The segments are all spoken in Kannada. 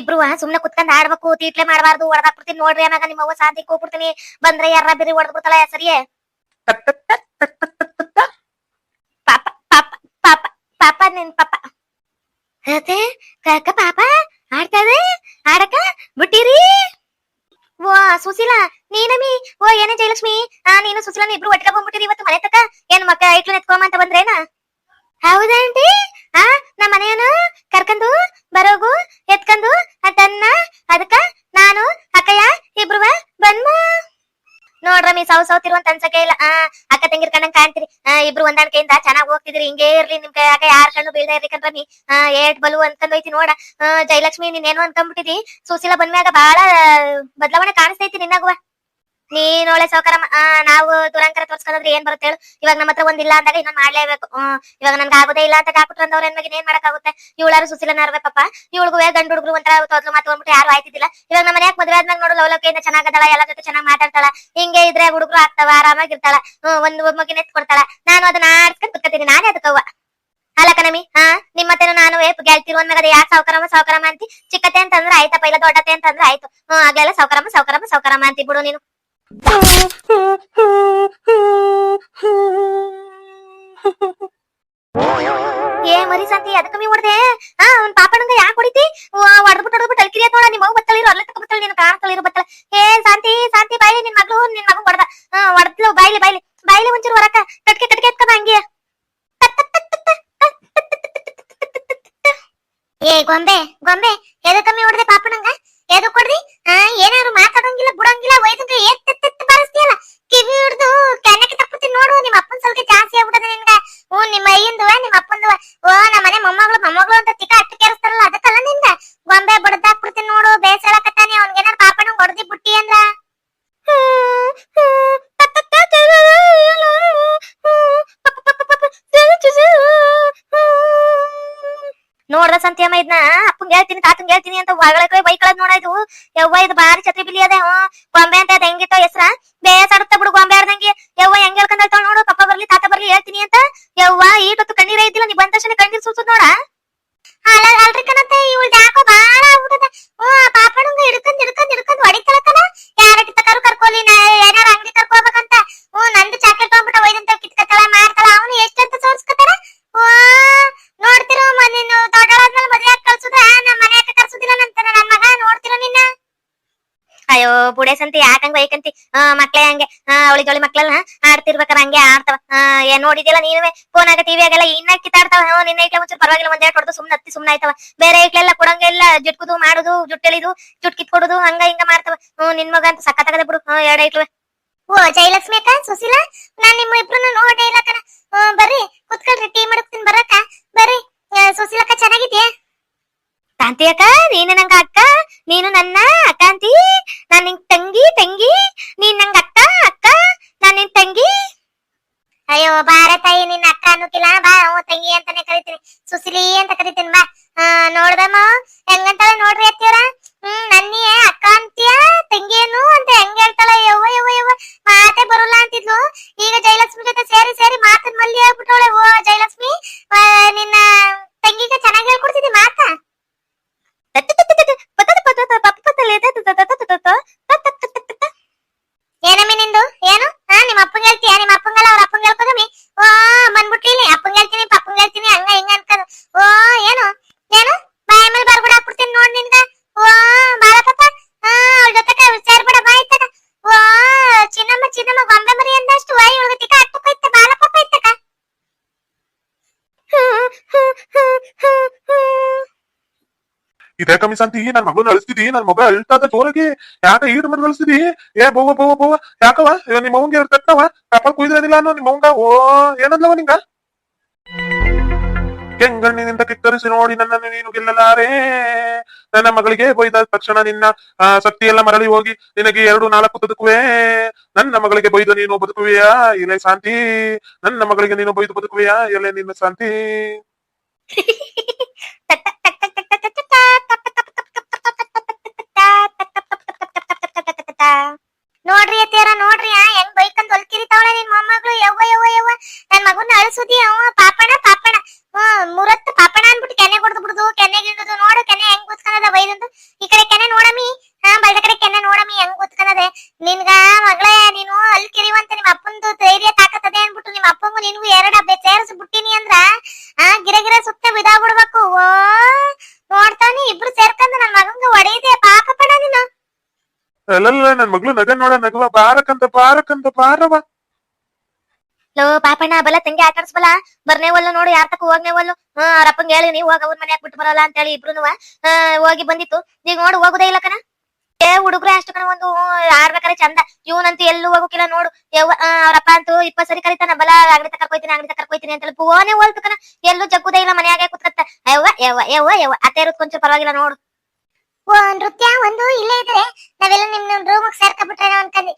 ಇಬ್ರು ಸುಮ್ನೆ ಕುತ್ಕೊಂಡ್ ಆಡ್ಬೇಕು ತೀಟ್ಲೆ ಮಾಡಬಾರ್ದು ಹೊಡೆದಾಕ್ಬಿಡ್ತೀನಿ ನೋಡ್ರಿ ಆಮ್ಯಾಗ ನಿಮ್ಮ ಅವ್ವ ಸಾದಿ ಹೋಗ್ಬಿಡ್ತೀನಿ ಬಂದ್ರೆ ಯಾರ ಬೇರೆ ಹೊಡೆದ್ ಬಿಡ್ತಾಳ ಸರಿಯೇ? ಪಾಪ ಪಾಪ ಪಾಪ ಪಾಪ ನಿನ್ ಪಾಪ. ಅದೇ, ಕಾಕ ಪಾಪ ಆಡ್ತದೆ ಆಡಕ ಬಿಟ್ಟಿರಿ ಓ ಸುಶೀಲಾ ನೀನಮಿ ಓ ಏನೇ ಜಯಲಕ್ಷ್ಮಿ ಆ ನೀನು ಸುಶೀಲಾ ಇಬ್ರು ಒಟ್ಟಿಗೆ ಬಂದ್ಬಿಟ್ಟಿರಿ ಇವತ್ತು ಮನೆ ತಕ ಏನ್ ಮಕ್ಕ ಐಕ್ಳು ಎತ್ಕೊಂಬ ಅಂತ ಬಂದ್ರೇನ ಹೌದಾ ಆಂಟಿ ಆ ನಮ್ಮ ಮನೆಯನು ಕರ್ಕೊಂಡು ಬರೋಗು ಎತ್ಕೊಂಡು ಅದನ್ನ ಅದಕ್ಕ ನಾನು ಅಕ್ಕಯ್ಯ ಇಬ್ರುವ ಬಂದ್ಮ ಸಾವ್ ಅನ್ಸಕ್ಕೆ ಇಲ್ಲ. ಆ, ಅಕ್ಕ ತಂಗಿರ್ ಕಣ್ಣಂಗ್ ಕಾಣ್ತೀರಿ. ಇಬ್ರು ಹೊಂದಾಣಿಕೆಯಿಂದ ಚೆನ್ನಾಗ್ ಹೋಗ್ತಿದ್ರಿ ಹಿಂಗೇ ಇರ್ಲಿ ನಿಮ್ ಕೈಯಾಗ. ಯಾರ್ ಕಣ್ಣು ಬೀಳ್ದ ಇರ್ಲಿ ಕಣ್ರಮಿ ಏಟ್ ಬಲು ಅನ್ಕೊಂಡ್ ಹೋಯ್ತಿ ನೋಡ ಜಯಲಕ್ಷ್ಮಿ ಜಯಲಕ್ಷ್ಮಿ ನೀನೇನು ಅನ್ಕೊಂಡ್ಬಿಟ್ಟಿದಿ ಸುಶೀಲ ಬಂದ್ಮ್ಯಾಗ ಬಹಳ ಬದಲಾವಣೆ ಕಾಣಿಸ್ತೈತಿ ನಿನ್ನಾಗುವ ನೀನ್ ಒಳ್ಳೆ ನಾವು ದುರಂಕರ ತೋರ್ಸ್ಕೊಂಡ್ರೆ ಏನ್ ಬರುತ್ತೆ ಹೇಳು? ಇವಾಗ ನಮ್ಮ ಹತ್ರ ಒಂದಿಲ್ಲ ಅಂದಾಗ ಇನ್ನೊಂದ್ ಮಾಡ್ಲೇಬೇಕು. ಇವಾಗ ನನ್ಗೆ ಆಗೋದೇ ಇಲ್ಲ ಅಂತ ಕಾಕ್ಬಿಟ್ರು ಅಂದವ್ರ ಏನ್ ಏನ್ ಮಾಡಕ್ಕಾಗುತ್ತೆ? ಇವಳಾರು ಸುಶೀಲನಾರ್ವೆ ಪಾಪ. ಇವಳಿಗೂ ಗಂಡು ಹುಡುಗರು ಒಂಥರ ತೊದ್ಲು ಮಾತು ಯಾರು ಆಯ್ತಿದ್ದಿಲ್ಲ. ಇವಾಗ ನಮ್ಮ ಮನ್ಯಾಗ ಮದುವೆ ಆದ್ಮೇಲೆ ನೋಡು ಲವಲೋಕೆಯಿಂದ ಚೆನ್ನಾಗದಳ, ಎಲ್ಲ ಜೊತೆ ಚೆನ್ನಾಗಿ ಮಾತಾಡ್ತಾಳ. ಹಿಂಗೆ ಇದ್ರೆ ಹುಡುಗರು ಆಗ್ತಾವ ಆರಾಮಾಗಿರ್ತಾಳ ಒಂದು ಮಗಿನ ಎತ್ ಕೊಡ್ತಾಳ. ನಾನು ಅದನ್ನ ಆಡ್ಸ್ಕೊಂಡ್ ಕುತ್ಕತೀನಿ, ನಾನೇ ಅದಕ್ಕವ್ವ ಅಲ್ಲ ಕಣಮಿ ಹಾ ನಿಮ್ಮತ್ತೇನು ನಾನು ಗೆಲ್ತಿರು ಅಂದಾಗ ಯಾಕೆ ಸಾವುಕಾರಮ್ಮ ಸಾವುಕಾರಮ್ಮ ಅಂತಿ? ಚಿಕ್ಕತೆ ಅಂತಂದ್ರೆ ಆಯ್ತಪ್ಪ, ಇಲ್ಲ ದೊಡ್ಡತೆ ಅಂತಂದ್ರೆ ಆಯ್ತು. ಹ್ಮ್ ಆಗ್ಲೆಲ್ಲ ಸಾವುಕಾರಮ್ಮ ಸಾವುಕಾರಮ್ಮ ಸಾವುಕಾರಮ್ಮ ಅಂತಿ ಬಿಡು ನೀನು. ಏ ಮರಿ ಸಂತಿ ಅದಕ್ಕ ಮೀ ಹೊಡ್ದೆ ಹಾ ಅವ್ನ್ ಪಾಪಣಂಗ ಯಾಕೆ ಹೊಡಿತಿ ಹೊಡೆದ್ಬಿಟ್ಟು ಹೊಡೆದ್ಬಿಟ್ಟು ಅಲ್ಕಿರಿ ನೋಡ ನಿಮ್ಮ ಮಗು ಬತ್ತಳಿರು ಅಲ್ಲೇ ತಕ ಬತ್ತಳಿ ನಿನ್ ಕಾಣ್ತಳಿರು ಬತ್ತಳ ಏ ಶಾಂತಿ ಶಾಂತಿ ಬಾಯ್ಲಿ ನಿನ್ ಮಗಳು ನಿನ್ ಮಗು ಹೊಡೆದ ಹಾ ಹೊಡೆದ್ಲು ಬಾಯ್ಲಿ ಬಾಯ್ಲಿ ಬಾಯ್ಲಿ ಒಂಚೂರು ಹೊರಕ ಕಟ್ಕೆ ಕಟ್ಕೆ ಎತ್ಕದ ಹಂಗೆ ಏ ಗೊಂಬೆ ಗೊಂಬೆ ಎದಕ್ ಕಮ್ಮಿ ಹೊಡೆದೆ ಪಾಪಣಂಗ ಎದಕ್ ಕೊಡ್ರಿ ಆ ಏನಾದ್ರು ಮಾತಾಡಂಗಿಲ್ಲ ಬಿಡಂಗಿಲ್ಲ ಒಯ್ದಂಗ ಎತ್ತೆತ್ತೆತ್ತು ಇದನ್ನ ಅಪ್ಪಂಗೆ ಹೇಳ್ತೀನಿ, ತಾತಂಗೆ ಹೇಳ್ತೀನಿ ಅಂತ ಹೊಗಳಕ್ಕೆ ಬೈಕಳದ್ ನೋಡಾಯ್ತು ಯವ್ವ, ಇದು ಬಾರಿ ಛತ್ರಿ ಬಿಲಿ ಹ್ಞೂ ಗೊಂಬೆ ಅಂತ ಅದ ಹೆಂಗಿತ್ತ ಹೆಸ್ರ? ಬೇಸಾಡುತ್ತ ಬಿಡು ಗೊಂಬೆ ಆಡ್ದಂಗೆ. ಯವ್ವ, ಹೆಂಗ್ ಹೇಳ್ಕೊಂಡ್ ಹೇಳ್ತಾಳ ನೋಡು. ಪಪ್ಪ ಬರ್ಲಿ, ತಾತ ಬರ್ಲಿ, ಹೇಳ್ತೀನಿ ಅಂತ. ಯವ್ವ ಈಟೊತ್ತು ಕಣ್ಣೀರ ಇದ್ದಿಲ್ಲ, ನೀ ಬಂದ ತಕ್ಷಣ ಕಣ್ಣೀರ್ ಸುಸುದ್ ನೋಡ. ಅಲ್ಲ, ಅಲ್ರಿ ಕಣತ್ತೆ ಇವಳ್ದು ಯಾಕೋ ಬಾಳ ಆಗ್ಬಿಟ್ಟದ. ಆ ಪಾಪಣಂಗ ಹಿಡ್ಕೊಂಡ್ ಹಿಡ್ಕೊಂಡ್ ಹಿಡ್ಕೊಂಡ್ ಹೊಡಿತಾಳ ಅಯ್ಯೋ, ಬುಡೆ ಸಂತಿ ಯಾಕಂಗ್ ಬೈಕಂತಿ? ಆ, ಮಕ್ಳೇ ಹಂಗೆ. ಆ, ಅವಳಿ ಜೋಳಿ ಮಕ್ಳಲ್ಲ ಆಡ್ತಿರ್ಬೇಕಾರ ಹಂಗೆ ಆಡ್ತಾವ. ಆ, ಏನ್ ನೋಡಿದ್ಯಲ್ಲ ಆಗ ಟಿವಿ ಅಗಲ್ಲಾ ಇನ್ನ ಕಿತ್ತಾಡ್ತಾವ. ನಿನ್ನ ಐಟ್ಲ ಒಂಚೂರು ಪರವಾಗಿಲ್ಲ, ಒಂದ್ ಎರಡು ಹೊಡೆದು ಸುಮ್ನೆ ಹತ್ತಿ ಸುಮ್ನೆ ಆಯ್ತಾವ. ಬೇರೆ ಇಟ್ಲೆಲ್ಲ ಕೊಡಂಗಿಲ್ಲ ಜುಟ್ಕುದು, ಮಾಡುದು ಜುಟ್ಟೆಳಿದು ಜುಟ್ ಕಿತ್ಕೊಡುದು, ಹಂಗ ಹಿಂಗ ಮಾಡ್ತಾವ. ಹ್ಞೂ ನಿನ್ ಮಗ ಅಂತ ಸಖತ್ತಾಗದೆ ಬಿಡು. ಹ್ಞೂ ಎರಡು ಇಟ್ಲುವೆ. ಓ, ಜಯಲಕ್ಷ್ಮಿ ಅಕ್ಕ, ಸುಶೀಲ? ನಾನ್ ನಿಮ್ಮ ಇಬ್ರು ನೋಡೇ ಇಲ್ಲ ಕಣ. ಬರ್ರಿ, ಕುತ್ಕೊಳ್ರಿ, ಟೀ ಮಾಡಕ್ತೀನಿ ಬರಕ್ಕ. ಬರ್ರಿ ಸುಶೀಲಕ್ಕ, ಚೆನ್ನಾಗಿದ್ಯಾ? ಕಾಂತಿ ಅಕ್ಕ, ನೀನು ನಂಗ ಅಕ್ಕ, ನೀನು ನನ್ನ ಅಕ್ಕಂತಿ, ನಾನ್ ನಿನ್ ತಂಗಿ ತಂಗಿ, ನೀನ್ ನಂಗ ಅಕ್ಕ ಅಕ್ಕ, ನಾನ್ ನಿನ್ ತಂಗಿ. ಅಯ್ಯೋ, ಬಾರ ತಾಯಿ, ನಿನ್ನ ಅಕ್ಕ ಅನ್ನೋಕಿಲ್ಲ, ಬಾ ತಂಗಿ ಅಂತಾನೆ ಕರಿತೀನಿ. ಸುಸಿಲಿ ಅಂತ ಕರಿತೀನಿ, ಬಾ. ನೋಡ್ದಮ್ಮ. ಗೊಂಬೆ ಮರಿ ಅಂದಷ್ಟು ವಾಯ್ ಒಳಗ ಅಟ್ಟು ಅಟ್ಟಕ್ಕೈತೆ ಬಾಲ ಪಾಪ ಇತ್ತಕ ಇದೇ ಕಮ್ಮಿ ಸಂತಿ ನನ್ ಮಗನ ಅಳಿಸ್ತಿದಿ ನನ್ ಮಗ ಅಳ್ತಾದ ಜೋರಾಗಿ. ಯಾಕ ಈಡ್ ಮದ್ ಅಳಿಸ್ತಿದಿ ಏ, ಬೋವ ಬೋವ ಬೋವ. ಯಾಕವ ನಿಮ್ಮ ಅವಂಗೆ ತಟ್ಟವ ಕಪ್ಪ ಕುಯ್ದಿರೋದಿಲ್ಲ ಅನ್ನೋ ನಿಮ್ಮ ಅವಂಗ ಓ ಏನಂದ್ಲವ ನಿಂಗ? ಕೆಂಗಣ್ಣಿನಿಂದ ಕಿಕ್ಕರಿಸಿ ನೋಡಿ ನನ್ನನ್ನು ನೀನು ಗೆಲ್ಲಲಾರೆ. ನನ್ನ ಮಗಳಿಗೆ ಬೈದ ತಕ್ಷಣ ನಿನ್ನ ಆ, ಎಲ್ಲ ಮರಳಿ ಹೋಗಿ ನಿನಗೆ ಎರಡು ನಾಲ್ಕು ಬದುಕುವೆ. ನನ್ನ ಮಗಳಿಗೆ ಬೈದು ನೀನು ಬದುಕುವೆಯಾ? ಇಲೆ ಶಾಂತಿ. ನನ್ನ ಮಗಳಿಗೆ ನೀನು ಬೈದು ಬದುಕುವೆಯಾ? ಎಲೆ ನಿನ್ನ ಶಾಂತಿ. ಅಲ್ಲಲ್ಲ ನನ್ ಮಗಳು ನಗ ನೋಡ ನಗವ ಬಾರಕಂತ ಬಾರಕಂತ ಬಾರವ. ಲೋ ಪಾಪಣ್ಣ ಬಲ ತಂಗಿ ಆಟಾಡ್ಸ್ಬಲ್ಲ ಬರ್ನೇವಲ್ಲ ನೋಡು ಯಾರ ತಕ ಹೋಗ್ನೇವಲ್ಲು ಹಾ ಅವ್ರ ಅಪ್ಪಂಗೆ ಹೇಳಿ ನೀವು ಹೋಗ ಅವ್ರ ಮನ್ಯಾಗ ಬಿಟ್ಟು ಬರಲ್ಲ ಅಂತ ಹೇಳಿ ಇಬ್ರು ಹೋಗಿ ಬಂದಿತ್ತು. ಈಗ ನೋಡು ಹೋಗುದೇ ಇಲ್ಲ ಕಣ. ಏ ಹುಡುಗ್ರೆ ಅಷ್ಟು ಕಣ ಒಂದು ಆಡ್ಬೇಕಾರೆ ಚಂದ. ಇವನಂತೂ ಎಲ್ಲೂ ಹೋಗೋಕಿಲ್ಲ ನೋಡು. ಯವ್ವ ಆ, ಅವ್ರ ಅಪ್ಪ ಅಂತೂ ಇಪ್ಪತ್ ಸರಿ ಕರಿತಾನ. ಬಲ ಅಂಗಡಿ ಕರ್ಕೊಯ್ತೀನಿ ಅಂಗಡಿ ಕರ್ಕೊಯ್ತೀನಿ ಅಂತ ಪೂವನೇ ಹೋಲ್ತು ಕಣ. ಎಲ್ಲೂ ಜಗ್ಗುದೇ ಇಲ್ಲ ಮನ್ಯಾಗೆ ಕುತ್ಕತ್ತ. ಯವ್ವ ಯವ್ವ ಯವ್ವ ಯವ್ವ ಅತ್ತೆ ಇರೋದ್ ಕೊಂಚ ಪರವಾಗಿಲ್ಲ ನೋಡು. ನೃತ್ಯ ಒಂದು ಇಲ್ಲೇ ಇದ್ರೆ ನಾವೆಲ್ಲ ನಿಮ್ ನಿಮ್ ರೂಮ್ ಸೇರ್ಕೊಂಡ್ಬಿಟ್ರೆ ಅನ್ಕಂದಿ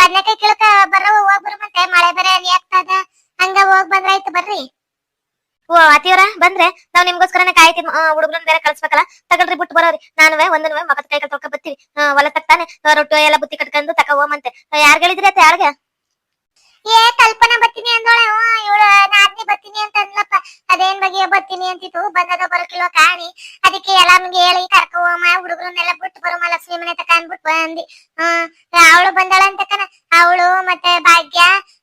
ಬದ್ನೆಕಾಯಿ ಕಿಳಕ ಬರೋ ಹೋಗ್ ಬರ್ಮಂತೆ ಮಳೆ ಬೇರೆ ಆಗ್ತದ ಹಂಗ ಹೋಗ್ ಬಂದ್ರಾಯ್ತು ಬರ್ರಿ. ಓ ಅತಿಯವರ ಬಂದ್ರೆ ನಾವ್ ನಿಮ್ಗೋಸ್ಕರನೇ ಕಾಯ್ತೀವಿ ಹುಡುಗರನ್ನ ಬೇರೆ ಕಳ್ಸ್ಬೇಕಲ್ಲ? ತಗೊಳ್ರಿ, ಬಿಟ್ಟು ಬರೋರಿ. ನಾನುವೆ ಒಂದನ್ನುವೆ ಮಗದ ಕೈ ತೊಳ್ಕೊ ಬತ್ತೀವಿ ಹೊಲ ತಕ್ತಾನೆ ರೊಟ್ಟು ಎಲ್ಲ ಬುತ್ತಿ ಕಟ್ಕೊಂಡು ತಕ ಹೋಮಂತೆ. ಯಾರ್ ಹೇಳಿದ್ರಿ ಯಾರ್ಗೆ? ಏ, ಕಲ್ಪನಾ ಬರ್ತೀನಿ ಅಂದೋಳೆ ಇವಳು ನಾದ್ನಿ ಬರ್ತೀನಿ ಅಂತ ಅಂದ್ಲಪ್ಪ ಅದೇನ್ ಬಗೆಯ ಬರ್ತೀನಿ ಅಂತಿತ್ತು, ಬಂದದ ಬರಕಿಲ್ವ ಕಾಣಿ. ಅದಕ್ಕೆ ಎಲ್ಲ ನಮ್ಗೆ ಹೇಳಿ ಕರ್ಕೋಮ ಹುಡುಗರನ್ನೆಲ್ಲ ಬಿಟ್ಟು ಬರೋಮ ಲಕ್ಷ್ಮಿ ಮನೆ ತಕ ಅನ್ಬಿಟ್ಟು ಬಂದಿ ಹ್ಮ್ ಅವಳು ಬಂದಾಳ ಅಂತಕನ ಅವಳು ಮತ್ತೆ ಭಾಗ್ಯ,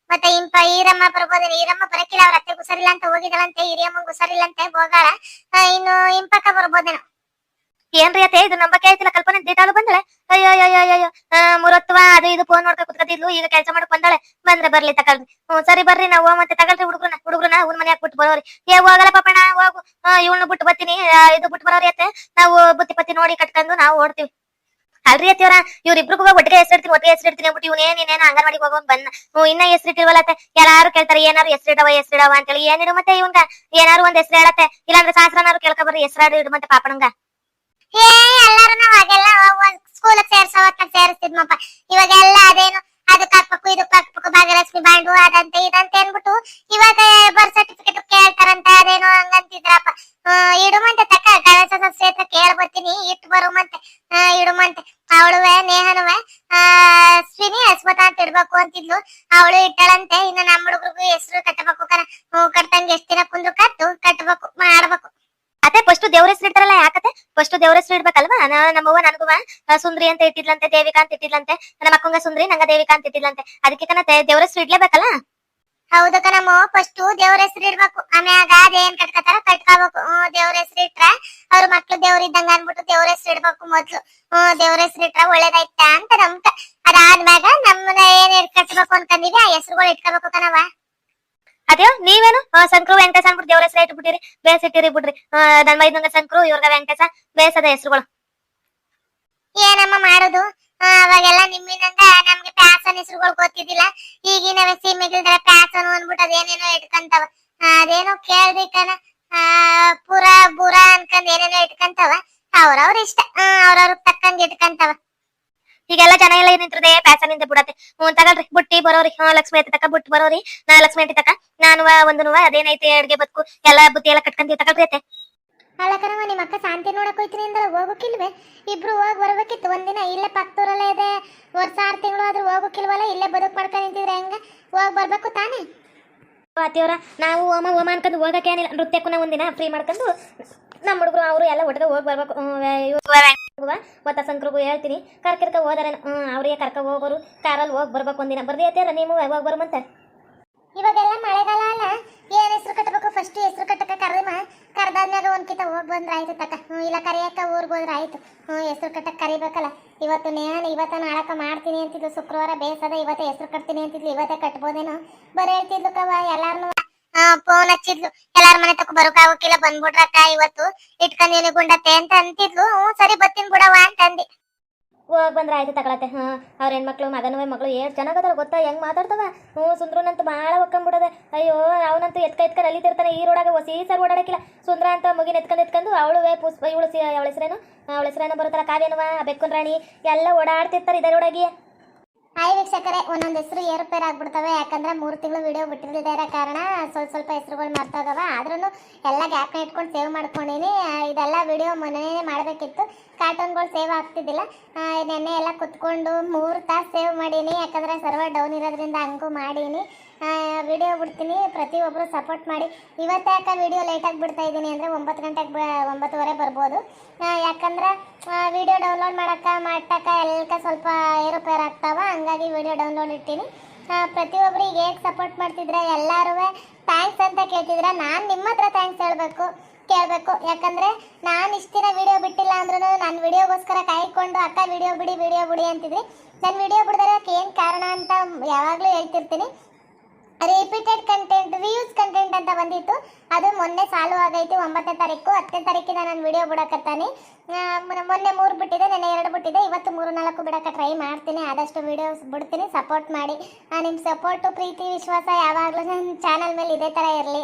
ಮತ್ತೆ ಇಂಪ, ಈರಮ್ಮ ಬರ್ಬೋದೇನೆ ಈರಮ್ಮ ಬರಕಿಲ್ಲ, ಅವ್ರ ಅತ್ತೆ ಗುಸರಿಲ್ಲ ಅಂತ ಹೋಗಿದಳಂತೆ ಹಿರಿಯಮ್ಮ ಗುಸರಿಲ್ಲ ಅಂತ ಹೋಗಾಳ. ಇನ್ನು ಇಂಪಕ್ಕ ಬರ್ಬೋದೇನೋ. ಏನ್ರಿ ಅತ್ತೆ? ಇದು ನಂಬಕ್ಕೆ ಆಯ್ತಿಲ್ಲ ಕಲ್ಪನೆ ಡೇಟಾಲು ಬಂದಳೆ? ಅಯ್ಯೋ ಅಯ್ಯೋ ಅಯ್ಯೋ ಮುರತ್ವ ಅದು ಇದು ಫೋನ್ ನೋಡ್ಕೊ ಕುತ್ಕತಿದ್ಲು ಈಗ ಕೆಲಸ ಮಾಡಕ್ ಬಂದಾಳೆ. ಬಂದ್ರೆ ಬರ್ಲಿ ತಗೊಳ್ರಿ. ಹ್ಮ್ ಸರಿ ಬರ್ರಿ ನಾವು ಮತ್ತೆ ತಗೊಳ್ರಿ ಹುಡುಗ್ರನ್ನ ಹುಡುಗ್ರನ್ನ ಅವ್ನ ಮನೆ ಬಿಟ್ಟು ಬರೋರಿ. ಏ ಹೋಗಲ್ಲ ಪಾಪಣ್ಣ ಹೋಗು. ಇವಳನ್ನ ಬಿಟ್ಟು ಬರ್ತೀನಿ. ಆ, ಇದು ಬಿಟ್ಟು ಬರೋರಿ ಅತ್ತೆ. ನಾವು ಬುತ್ತಿ ಪತ್ತಿ ನೋಡಿ ಕಟ್ಕೊಂಡು ನಾವು ಓಡ್ತೀವಿ. ಅಲ್ರಿ ಅತ್ತಿಯವರ ಇವ್ರಿಬ್ರಿಗೂ ಒಟ್ಟಿಗೆ ಹೆಸರಿಡ್ತೀನಿ ಒಟ್ಟಿಗೆ ಹೆಸರಿಡ್ತೀನಿ ಅಂದ್ಬಿಟ್ಟು ಇವ್ನೇನ್ ಇನ್ನೇನು ಅಂಗನವಾಡಿಗೆ ಹೋಗೋನ್ ಬಂದ. ಹ್ಮ್ ಇನ್ನ ಹೆಸರಿಟ್ಟಿಲ್ವಲ್ಲ ಅತ್ತೆ? ಯಾರು ಕೇಳ್ತಾರೆ ಏನಾರು ಹೆಸರಿಡವ ಹೆಸರಿಡವ ಅಂತೇಳಿ. ಏನಿಡು ಮತ್ತೆ ಇವಂಗ ಏನಾರು ಒಂದ್ ಹೆಸರು ಹೇಳತ್ತೆ. ಇಲ್ಲಾಂದ್ರೆ ಸಹಸ್ರನಾರು ಕೇಳ್ಕೊ ಬರ್ರಿ ಹೆಸರಾಡು ಇಡು ಮತ್ತೆ ಪಾಪಣಂಗ. ಏ, ಎಲ್ಲರೂ ನಾವ್ ಹಾಗೆಲ್ಲ ಸ್ಕೂಲ್ ಸೇರ್ಸೋವತ್ತ ಸೇರಿಸ್ತಿದ್ಮಪ್ಪ ಇವಾಗೆಲ್ಲ ಅದೇನು ಅದಕ್ಕೆ ಹಾಕ್ಬೇಕು ಇದಕ್ಕೆ ಹಾಕ್ಬೇಕು ಭಾಗ್ಯಲಕ್ಷ್ಮಿ ಬಾಂಡು, ಅದಂತೆ ಇದಂತೆ ಅನ್ಬಿಟ್ಟು ಇವಾಗ ಬರ್ತ್ ಸರ್ಟಿಫಿಕೇಟ್ ಕೇಳ್ತಾರಂತ, ಅದೇನೋ ಹಂಗಂತಿದ್ರಪ್ಪ. ಇಡುಮಂತೆ ತಕ್ಕ, ಗಣೇಶ ಕ್ಷೇತ್ರ ಕೇಳ ಬರ್ತೀನಿ ಇಟ್ಟು ಬರುಮಂತೆ ಇಡುಮಂತೆ. ಅವಳುವೆ, ನೇಹನುವೆ ಸ್ವಿನಿ ಅಸ್ಮತ ಅಂತ ಇಡ್ಬೇಕು ಅಂತಿದ್ಲು. ಅವಳು ಇಟ್ಟಳಂತೆ, ಇನ್ನು ನಮ್ಮ ಹುಡುಗರಿಗೂ ಹೆಸರು ಕಟ್ಟಬೇಕು ಕಣ. ಕಟ್ಟಂಗೆ ಎಷ್ಟ್ ದಿನ ಕುಂದ್ರು ಕಟ್ಟು ಕಟ್ಟಬೇಕು ಮಾಡ್ಬೇಕು ಅತ್ತೆ ಫಸ್ಟ್ ದೇವ್ರ ಹೆಸರು ಇಡ್ತಾರಲ್ಲ ಯಾಕತ್ತೆ ಫಸ್ಟ್ ದೇವ್ರ ಹೆಸರು ಇಡ್ಬೇಕಲ್ವಾ? ನಮ್ಮವ್ವ, ನನಗುವ ಸುಂದ್ರಿ ಅಂತ ಇಟ್ಟಿದ್ಲಂತೆ ದೇವಿಕಾ ಅಂತ ಇಟ್ಟಿದ್ಲಂತೆ, ನಮ್ಮ ಅಕ್ಕಂಗ ಸುಂದ್ರಿ, ನಂಗ ದೇವಿಕಾ ಅಂತ ಇಟ್ಟಿದ್ಲಂತೆ. ಅದಕ್ಕೆ ಕಣ ದೇವ್ರ ಹೆಸರು ಇಡ್ಲೇಬೇಕಲ್ಲ? ಹೌದಕ್ಕ ನಮ್ಮ ಫಸ್ಟ್ ದೇವ್ರ ಹೆಸರು ಇಡ್ಬೇಕು. ಆಮ್ಯಾಗ ಅದೇನ್ ಕಟ್ಕತಾರ ಕಟ್ಕೋಬೇಕು. ದೇವ್ರ ಹೆಸರು ಇಟ್ರ ಅವ್ರ ಮಕ್ಳು ದೇವ್ರ ಇದ್ದಂಗ ಅನ್ಬಿಟ್ಟು ದೇವ್ರ ಹೆಸರು ಇಡ್ಬೇಕು ಮೊದ್ಲು. ಹ್ಮ್, ದೇವ್ರ ಹೆಸರು ಇಟ್ರ ಒಳ್ಳೇದಾಯ್ತ ಅಂತ ನಮ್ಕ ಅದಾದ್ಮ್ಯಾಗ ನಮ್ಮನ್ನ ಏನ್ ಕಟ್ಬೇಕು ಅನ್ಕಂದಿವಿ ಆ ಹೆಸರುಗಳು ಇಟ್ಕೋಬೇಕು ಕಣವ ಅದೇ ನೀವೇನು? ಸಂಕ್ರು ವೆಂಕಟೇಶ ಅನ್ಬಿಟ್ಟು ದೇವ್ರ ಹೆಸರು ಇಟ್ಬಿಟ್ಟಿರಿ, ಬೇಸ್ ಇಟ್ಟಿರಿ ಬಿಡ್ರಿ. ನನ್ನ ನನ್ ಮೈದಂಗ ಸಂಕ್ರು ಇವ್ರಗ ವೆಂಕಟೇಶ ಬೇಸದ ಹೆಸರುಗಳು. ಏನಮ್ಮ ಮಾಡೋದು? ಅವಾಗೆಲ್ಲ ನಿಮ್ಮಿಂದ ನಮ್ಗೆ ಪ್ಯಾಸನ್ ಹೆಸರುಗಳು ಗೊತ್ತಿದ್ದಿಲ್ಲ. ಈಗಿನ ಸಿ ಮಿಗಿಲ್ದ್ರ ಪ್ಯಾಸನ್ ಅಂದ್ಬಿಟ್ಟು ಅದೇನೇನೋ ಇಟ್ಕಂತವ. ಅದೇನೋ ಕೇಳ್ರಿ ಕಣ ಪುರ, ಬುರ ಅನ್ಕೊಂಡ್ ಏನೇನೋ ಇಟ್ಕಂತವ. ಅವ್ರವ್ರ ಇಷ್ಟ. ಅವ್ರವ್ರ ತಕ್ಕಂಗ್ ಇಟ್ಕಂತಾವ. ಈಗೆಲ್ಲ ಜನ ಎಲ್ಲ ನಿಂತಿರದೆ? ಪ್ಯಾಸನ್ ಇಂದ ಬಿಡತ್ತೆ. ಹ್ಮ್ ತಗೊಳ್ರಿ ಬುಟ್ಟಿ ಬರೋರಿ. ಹ್ಮ್ ಲಕ್ಷ್ಮಿ ಐತಿ ತಕ ಬುಟ್ಟಿ ಬರೋರಿ. ನಾ ಲಕ್ಷ್ಮಿ ಐತಿ ತಕ ನಾನು ಒಂದನುವ ಅದೇನೈತಿ ಅಡ್ಗೆ ಬದುಕು. ಎಲ್ಲಾ ಬುತ್ತಿ ಎಲ್ಲ ಕಟ್ಕೊಂತೀವಿ ತಗೊಳ್ರಿ ಐತೆ ಅಲ್ಲ ಕಣವ ನಿಮ್ಮ ಅಕ್ಕ ಶಾಂತಿ ನೋಡಕ್ ಹೋಯ್ತೀನಿ ಅಂದ್ರೆ ಹೋಗೋಕಿಲ್ವೇ? ಇಬ್ರು ಹೋಗ್ ಬರ್ಬೇಕಿತ್ತು. ಒಂದಿನ ಇಲ್ಲೇ ಪಕ್ಕದೂರಲ್ಲೇ ಇದೆ. ವರ್ಷ ಆರು ತಿಂಗಳು ಆದ್ರೂ ಹೋಗೋಕಿಲ್ವಲ್ಲ? ಇಲ್ಲೇ ಬದುಕು ಮಾಡ್ಕೊಂಡು ನಿಂತಿದ್ರೆ ಹೆಂಗ? ಹೋಗ್ ಬರ್ಬೇಕು ತಾನೇ? ಅತಿಯವ್ರ ನಾವು ಓಮ ಓಮ ಅನ್ಕೊಂಡು ಹೋಗಕ್ಕೆ ಏನಿಲ್ಲ. ನೃತ್ಯಕ್ಕೂ ನಾವು ಒಂದಿನ ಫ್ರೀ ಮಾಡ್ಕೊಂಡು ನಮ್ಮ ಹುಡುಗರು ಅವರು ಎಲ್ಲ ಒಟ್ಟಿಗೆ ಹೋಗಿ ಬರ್ಬೇಕು. ಮತ್ತೆ ಸಂಕ್ರಿಗೂ ಹೇಳ್ತೀನಿ. ಕರ್ಕಿರ್ಕ ಹೋದಾರೆ ಅವ್ರಿಗೆ ಕರ್ಕ ಹೋಗೋರು ಕಾರಲ್ಲಿ ಹೋಗಿ ಬರ್ಬೇಕು ಒಂದಿನ. ಬರ್ದಿ ಅತ್ತಿಯರ ನೀವು? ಹೋಗಿ ಬರ್ಮಂತೆ? ಇವಾಗೆಲ್ಲ ಮಳೆಗಾಲ ಅಲ್ಲ. ಏನ್ ಹೆಸರು ಕಟ್ಟಬೇಕು ಫಸ್ಟ್ ಹೆಸರು ಕಟ್ಟಕ ಕರ್ದಮ. ಕರ್ದಾದ್ಮ್ಯಾಗ ಒಂದ್ಕಿತ ಹೋಗಿ ಬಂದ್ರೆ ಆಯ್ತು ತಕ. ಹ್ಞೂ ಇಲ್ಲ ಕರಿಯಕ್ಕ ಊರಿಗೆ ಹೋದ್ರೆ ಆಯ್ತು. ಹ್ಞೂ ಹೆಸರು ಕಟ್ಟಕ್ ಕರಿಬೇಕಲ್ಲ. ಇವತ್ತು ನಾನು, ಇವತ್ತ ನಾಳಕ ಮಾಡ್ತೀನಿ ಅಂತಿದ್ಲು. ಶುಕ್ರವಾರ ಬೇಸದ, ಇವತ್ತೇ ಹೆಸರು ಕಟ್ತೀನಿ ಅಂತಿದ್ಲು. ಇವತ್ತೇ ಕಟ್ಬೋದೇನೋ? ಬರೀ ಹೇಳ್ತಿದ್ಲು ಕವ ಎಲ್ಲಾರ್ನು ಫೋನ್ ಹಚ್ಚಿದ್ಲು. ಎಲ್ಲಾರ ಮನೆ ತಕ ಬರೋಕ್ ಆಗೋಕಿಲ್ಲ ಬಂದ್ಬಿಡ್ರಕ್ಕ ಇವತ್ತು. ಇಟ್ಕೊಂಡೇನಿ ಗುಂಡತ್ತೆ ಅಂತ ಅಂತಿದ್ಲು. ಸರಿ ಬತ್ತೀನಿ ಬಿಡವ ಅಂತ ಅಂದಿ. ಹೋಗಿ ಬಂದ್ರೆ ಆಯ್ತು ತಗೊಳತ್ತೆ. ಹಾ ಅವ್ರ ಹೆಣ್ಮಕ್ಳು ಮಗನವೇ ಮಗಳು ಏಟ್ ಚೆನ್ನಾಗದಾರ ಗೊತ್ತಾ? ಹೆಂಗ್ ಮಾತಾಡ್ತವ? ಹ್ಞೂ, ಸುಂದ್ರನಂತೂ ಭಾಳ ಒಕ್ಕಂಬಿಡದ ಅಯ್ಯೋ, ಅವನಂತೂ ಎತ್ಕ ಎತ್ಕ ಅಲಿತಿರ್ತಾನೆ ಈ ರೋಡಾಗ ಹೊಸಿ ಸರ್ ಓಡಾಡಕ್ಕಿಲ್ಲ ಸುಂದ್ರ ಅಂತ ಮುಗಿನ ಎತ್ಕೊಂಡು ಎತ್ಕೊಂಡು ಅವಳು ಪುಷ್ಪ ಇವಳು ಅವಳ ಹೆಸರೇನು? ಅವಳ ಹೆಸರೇನು ಬರುತ್ತಲ್ಲ ಕಾವ್ಯನವ ಬೆಕ್ಕುನ್ ರಾಣಿ, ಎಲ್ಲ ಓಡಾಡ್ತಿರ್ತಾರೆ ಇದೇ ರೋಡಾಗಿ. ಹಾಯ್ ವೀಕ್ಷಕರೇ, ಒಂದೊಂದು ಹೆಸರು ಏರುಪೇರು ಆಗ್ಬಿಡ್ತವೆ. ಯಾಕಂದ್ರೆ ಮೂರು ತಿಂಗಳು ವಿಡಿಯೋ ಇರೋ ಕಾರಣ ಸ್ವಲ್ಪ ಸ್ವಲ್ಪ ಹೆಸರುಗಳು ಮರ್ತೋಗವ ಆದ್ರೂ ಎಲ್ಲ ಗ್ಯಾಪ್ನ ಇಟ್ಕೊಂಡು ಸೇವ್ ಮಾಡ್ಕೊಂಡಿನಿ. ಇದೆಲ್ಲ ವಿಡಿಯೋ ಮೊನ್ನೆ ಮಾಡಬೇಕಿತ್ತು. ಕಾರ್ಟೂನ್ಗಳು ಸೇವ್ ಆಗ್ತಿದ್ದಿಲ್ಲ. ನೆನ್ನೆ ಎಲ್ಲ ಕುತ್ಕೊಂಡು ಮೂರು ತಾಸು ಸೇವ್ ಮಾಡೀನಿ, ಯಾಕಂದರೆ ಸರ್ವರ್ ಡೌನ್ ಇರೋದ್ರಿಂದ ಹಂಗೂ ಮಾಡೀನಿ. ವಿಡಿಯೋ ಬಿಡ್ತೀನಿ ಪ್ರತಿಯೊಬ್ಬರು ಸಪೋರ್ಟ್ ಮಾಡಿ. ಇವತ್ತೇ ಯಾಕೆ ವಿಡಿಯೋ ಲೇಟಾಗಿ ಬಿಡ್ತಾ ಇದ್ದೀನಿ ಅಂದರೆ ಒಂಬತ್ತು ಗಂಟೆಗೆ ಒಂಬತ್ತುವರೆ ಬರ್ಬೋದು. ಯಾಕಂದ್ರೆ ವಿಡಿಯೋ ಡೌನ್ಲೋಡ್ ಮಾಡಕ್ಕೆ ಎಲ್ಲಕ್ಕೆ ಎಲ್ಲಕ ಸ್ವಲ್ಪ ಏರುಪೇರು ಆಗ್ತಾವ, ಹಂಗಾಗಿ ವಿಡಿಯೋ ಡೌನ್ಲೋಡ್ ಇಟ್ಟೀನಿ. ಪ್ರತಿಯೊಬ್ಬರಿಗೆ ಹೇಗೆ ಸಪೋರ್ಟ್ ಮಾಡ್ತಿದ್ರೆ ಎಲ್ಲರೂ ಥ್ಯಾಂಕ್ಸ್ ಅಂತ ಕೇಳ್ತಿದ್ರೆ ನಾನು ನಿಮ್ಮ ಹತ್ರ ಥ್ಯಾಂಕ್ಸ್ ಹೇಳ್ಬೇಕು. ಕೇಳಬೇಕು ಯಾಕಂದ್ರೆ ನಾನು ಇಷ್ಟು ದಿನ ವಿಡಿಯೋ ಬಿಟ್ಟಿಲ್ಲ ಅಂದ್ರೂ ನನ್ನ ವಿಡಿಯೋಗೋಸ್ಕರ ಕಾಯ್ಕೊಂಡು, ಅಕ್ಕ ವಿಡಿಯೋ ಬಿಡಿ ವಿಡಿಯೋ ಬಿಡಿ ಅಂತಿದ್ರಿ. ನನ್ನ ವಿಡಿಯೋ ಬಿಡೋದಕ್ಕೆ ಏನು ಕಾರಣ ಅಂತ ಯಾವಾಗಲೂ ಹೇಳ್ತಿರ್ತೀನಿ. ರಿಪೀಟೆಡ್ ಕಂಟೆಂಟ್ ವ್ಯೂಸ್ ಕಂಟೆಂಟ್ ಅಂತ ಬಂದಿತ್ತು. ಅದು ಮೊನ್ನೆ ಸಾಲು ಆಗೈತಿ, ಒಂಬತ್ತನೇ ತಾರೀಕು. ಹತ್ತನೇ ತಾರೀಕಿನ ನಾನು ವಿಡಿಯೋ ಬಿಡಕತ್ತಾನೆ. ಮೊನ್ನೆ ಮೂರು ಬಿಟ್ಟಿದೆ, ನೆನ್ನೆ ಎರಡು ಬಿಟ್ಟಿದೆ. ಇವತ್ತು ಮೂರು, ನಾಲ್ಕು ಬಿಡಕ್ಕೆ ಟ್ರೈ ಮಾಡ್ತೀನಿ. ಆದಷ್ಟು ವಿಡಿಯೋಸ್ ಬಿಡ್ತೀನಿ. ಸಪೋರ್ಟ್ ಮಾಡಿ. ನಿಮ್ಮ ಸಪೋರ್ಟು ಪ್ರೀತಿ, ವಿಶ್ವಾಸ ಯಾವಾಗಲೂ ನನ್ನ ಚಾನಲ್ ಮೇಲೆ ಇದೇ ಥರ ಇರಲಿ.